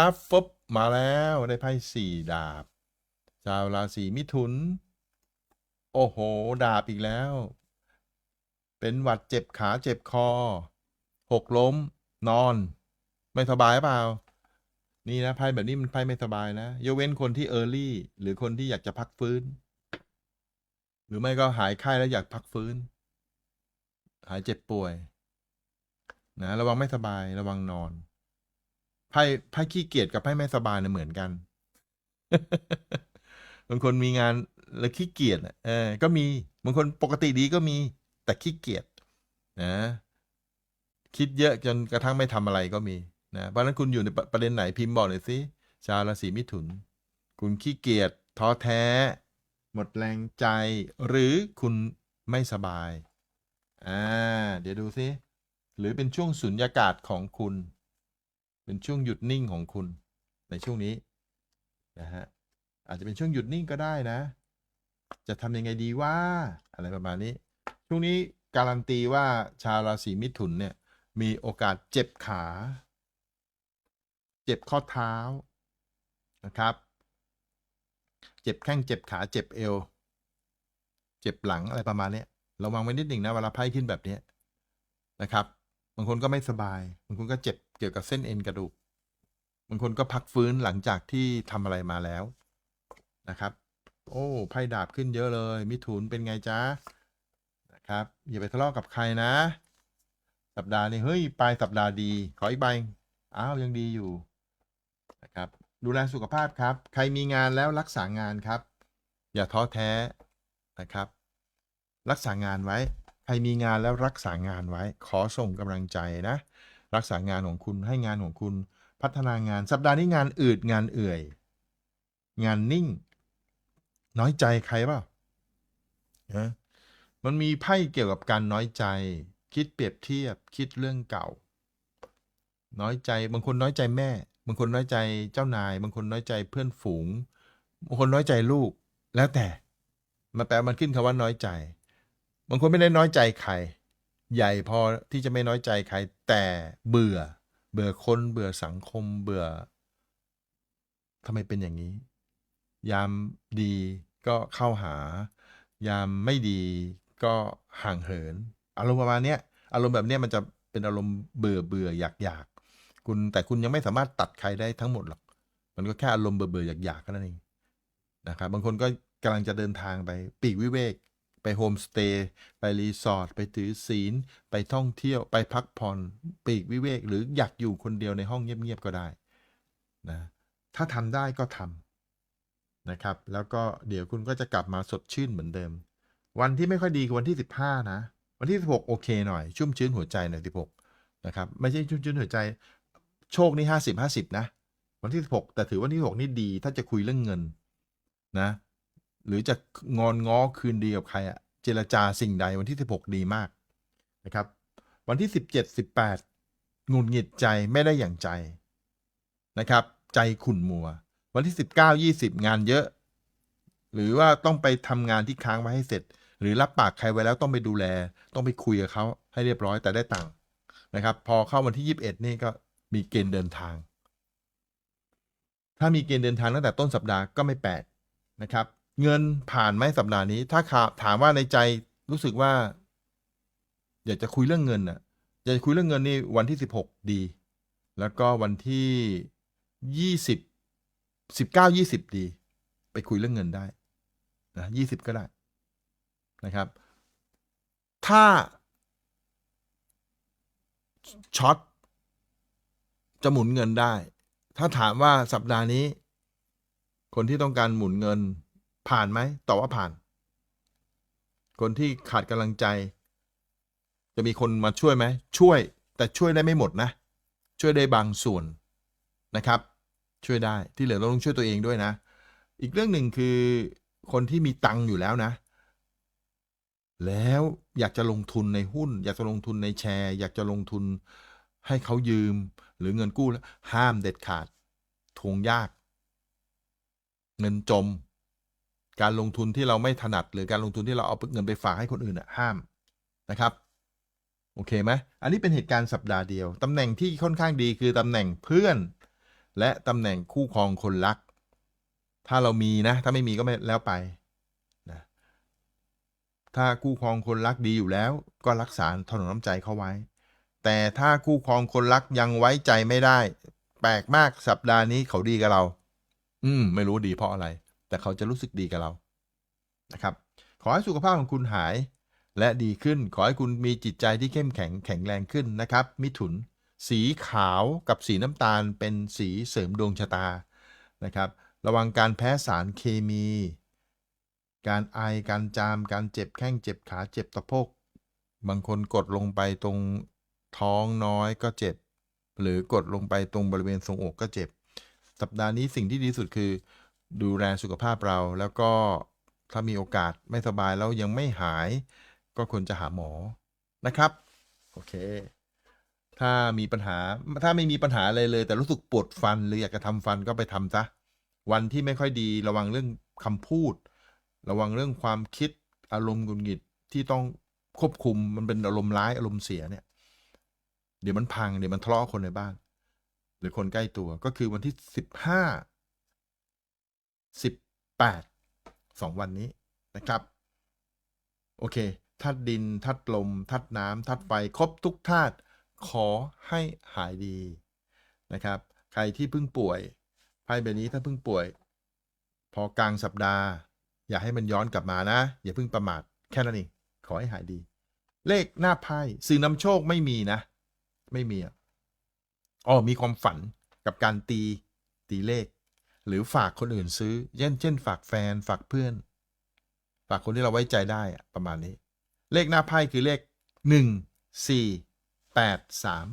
อัฟบมาแล้วได้ไพ่สี่ดาบ ชาวราศีมิถุน โอ้โห ดาบอีกแล้ว เป็นหวัดเจ็บขาเจ็บคอ หกล้ม นอน ไม่สบายเปล่า นี่นะไพ่แบบนี้มันไพ่ไม่สบายนะยกเว้นคนที่เออร์ลี่ หรือคนที่อยากจะพักฟื้น หรือไม่ก็หายไข้แล้วอยากพักฟื้น หายเจ็บป่วย นะ ระวังไม่สบายระวังนอน พ่ไพ่ขี้เกียจกับไพ่ไม่สบายเนี่ยเหมือนกันบางคนมีงานแล้วขี้เกียจอะเออ ก็มีบางคนปกติดีก็มี แต่ขี้เกียจนะคิดเยอะจนกระทั่งไม่ทำอะไรก็มีนะเพราะฉะนั้นคุณอยู่ในประเด็นไหนพิมพ์บอกหน่อยสิชาวราศีมิถุน คุณขี้เกียจท้อแท้ หมดแรงใจ หรือคุณไม่สบายอ่าเดี๋ยวดูสิหรือเป็นช่วงสุญญากาศของคุณ เป็นช่วงหยุดนิ่งของคุณในช่วงนี้นะฮะอาจจะเป็นช่วงหยุดนิ่งก็ได้นะ จะทำยังไงดีว่าอะไรประมาณนี้ ช่วงนี้การันตีว่าชาวราศีมิถุนเนี่ย มีโอกาสเจ็บขา เจ็บข้อเท้านะครับ เจ็บแข้งเจ็บขาเจ็บเอว เจ็บหลังอะไรประมาณเนี้ยระวังไว้นิดหนึ่งนะเวลาไพ่ขึ้นแบบนี้นะครับบางคนก็ไม่สบายบางคนก็เจ็บ เกี่ยวกับเส้นเอ็นกระดูกบางคนก็พักฟื้นหลังจากที่ทำอะไรมาแล้วนะครับ โอ้ไพ่ดาบขึ้นเยอะเลย มิถุนเป็นไงจ๊ะนะครับ อย่าไปทะเลาะกับใครนะ สัปดาห์นี้เฮ้ยปลายสัปดาห์ดี ขออีกใบอ้าวยังดีอยู่นะครับ ดูแลสุขภาพครับ ใครมีงานแล้วรักษางานครับ อย่าท้อแท้นะครับ รักษางานไว้ ใครมีงานแล้วรักษางานไว้ ขอส่งกำลังใจนะ รักษางานของคุณให้งานของคุณ พัฒนางานสัปดาห์นี้งานอืดงานเอื่อย งานนิ่ง น้อยใจใครเปล่านะมันมีไพ่เกี่ยวกับการน้อยใจ คิดเปรียบเทียบ คิดเรื่องเก่า น้อยใจบางคนน้อยใจแม่บางคนน้อยใจเจ้านาย บางคนน้อยใจเพื่อนฝูงบางคนน้อยใจลูก แล้วแต่ มาแปลมันขึ้นคำว่าน้อยใจ บางคนไม่ได้น้อยใจใคร ใหญ่พอที่จะไม่น้อยใจใคร แต่เบื่อ เบื่อคนเบื่อสังคมเบื่อทำไมเป็นอย่างนี้ ยามดีก็เข้าหา ยามไม่ดีก็ห่างเหิน อารมณ์ประมาณเนี้ยอารมณ์แบบเนี้ยมันจะเป็นอารมณ์เบื่อเบื่ออยากอยากคุณแต่คุณยังไม่สามารถตัดใครได้ทั้งหมดหรอก มันก็แค่อารมณ์เบื่อเบื่ออยากอยากแค่นั้นเองนะครับบางคนก็กำลังจะเดินทางไปปีกวิเวก ไปโฮมสเตย์ไปรีสอร์ทไปถือศีล ไปท่องเที่ยวไปพักผ่อนปีกวิเวก หรืออยากอยู่คนเดียวในห้องเงียบๆก็ได้นะถ้าทำได้ก็ทำนะครับ แล้วก็เดี๋ยวคุณก็จะกลับมาสดชื่นเหมือนเดิม วันที่ไม่ค่อยดีคือวันที่ 15 นะ วันที่ 16 โอเคหน่อย ชุ่มชื้นหัวใจหน่อย16นะครับไม่ใช่ชุ่มชื้นหัวใจ โชคนี่50 50 นะ วันที่ 16 แต่ถือวันที่ 6 นี่ดี ถ้าจะคุยเรื่องเงินนะ หรือจะงอนง้อคืนดีกับใครอะเจรจาสิ่งใดวันที่ 16 ดีมากนะครับ วันที่ 17 18 งุดหงิดใจไม่ได้อย่างใจนะครับ ใจขุ่นมัว วันที่ 19 20 งานเยอะ หรือว่าต้องไปทำงานที่ค้างไว้ให้เสร็จ หรือรับปากใครไว้แล้วต้องไปดูแล ต้องไปคุยกับเขาให้เรียบร้อยแต่ได้ตังค์นะครับ พอเข้าวันที่ 21 นี่ก็มีเกณฑ์เดินทาง ถ้ามีเกณฑ์เดินทางตั้งแต่ต้นสัปดาห์ก็ไม่แปลกนะครับ เงินผ่านไหมสัปดาห์นี้ ถ้าถามว่าในใจรู้สึกว่า อยากจะคุยเรื่องเงินน่ะ อยากจะคุยเรื่องเงินนี่วันที่16ดี แล้วก็วันที่ยี่สิบสิบเก้ายี่สิบดี ไปคุยเรื่องเงินได้นะยี่สิบก็ได้นะครับ ถ้าช็อตจะหมุนเงินได้ ถ้าถามว่าสัปดาห์นี้ คนที่ต้องการหมุนเงิน ผ่านไหมตอบว่าผ่าน คนที่ขาดกำลังใจ จะมีคนมาช่วยไหม ช่วย แต่ช่วยได้ไม่หมดนะ ช่วยได้บางส่วนนะครับ ช่วยได้ที่เหลือเราต้องช่วยตัวเองด้วยนะ อีกเรื่องหนึ่งคือคนที่มีตังค์อยู่แล้วนะ แล้วอยากจะลงทุนในหุ้น อยากจะลงทุนในแชร์ อยากจะลงทุนให้เขายืมหรือเงินกู้แล้วห้ามเด็ดขาดทวงยาก เงินจม การลงทุนที่เราไม่ถนัด หรือการลงทุนที่เราเอาเงินไปฝากให้คนอื่นอะห้ามนะครับโอเคไหมอันนี้เป็นเหตุการณ์สัปดาห์เดียว ตำแหน่งที่ค่อนข้างดีคือตำแหน่งเพื่อน และตำแหน่งคู่ครองคนรัก ถ้าเรามีนะ ถ้าไม่มีก็ไม่แล้วไปนะถ้าคู่ครองคนรักดีอยู่แล้ว ก็รักษาถนอมน้ำใจเขาไว้ แต่ถ้าคู่ครองคนรักยังไว้ใจไม่ได้ แปลกมากสัปดาห์นี้เขาดีกับเรา อืม ไม่รู้ดีเพราะอะไร แต่เขาจะรู้สึกดีกับเรานะครับ ขอให้สุขภาพของคุณหายและดีขึ้น ขอให้คุณมีจิตใจที่เข้มแข็งแข็งแรงขึ้นนะครับ มิถุน สีขาวกับสีน้ำตาลเป็นสีเสริมดวงชะตานะครับ ระวังการแพ้สารเคมี การไอการจาม การเจ็บแข้งเจ็บขาเจ็บตะโพกบางคนกดลงไปตรงท้องน้อยก็เจ็บ หรือกดลงไปตรงบริเวณทรงอกก็เจ็บ สัปดาห์นี้สิ่งที่ดีสุดคือ ดูแลสุขภาพเรา แล้วก็ถ้ามีโอกาสไม่สบายแล้วยังไม่หาย ก็ควรจะหาหมอนะครับ โอเค ถ้ามีปัญหาถ้าไม่มีปัญหาอะไรเลย แต่รู้สึกปวดฟันหรืออยากจะทำฟันก็ไปทำซะวันที่ไม่ค่อยดีระวังเรื่องคำพูด ระวังเรื่องความคิดอารมณ์หงุดหงิดที่ต้องควบคุมมันเป็นอารมณ์ร้ายอารมณ์เสียเนี่ย เดี๋ยวมันพังเดี๋ยวมันทะเลาะคนในบ้าน หรือคนใกล้ตัวก็คือวันที่สิบห้า สิบแปดสองวันนี้นะครับ โอเคธาตุดินธาตุลมธาตุน้ำธาตุไฟครบทุกธาตุขอให้หายดีนะครับ ใครที่เพิ่งป่วยไพ่ใบนี้ถ้าเพิ่งป่วย พอกลางสัปดาห์ อย่าให้มันย้อนกลับมานะ อย่าเพิ่งประมาทแค่นั้นเองขอให้หายดี เลขหน้าไพ่สื่อนำโชคไม่มีนะ ไม่มีอ๋อมีความฝันกับการตีตีเลข หรือฝากคนอื่นซื้อ เช่น เช่น ฝากแฟน ฝากเพื่อน ฝากคนที่เราไว้ใจได้อะประมาณนี้ เลขหน้าไพ่คือเลขหนึ่งสี่แปดสาม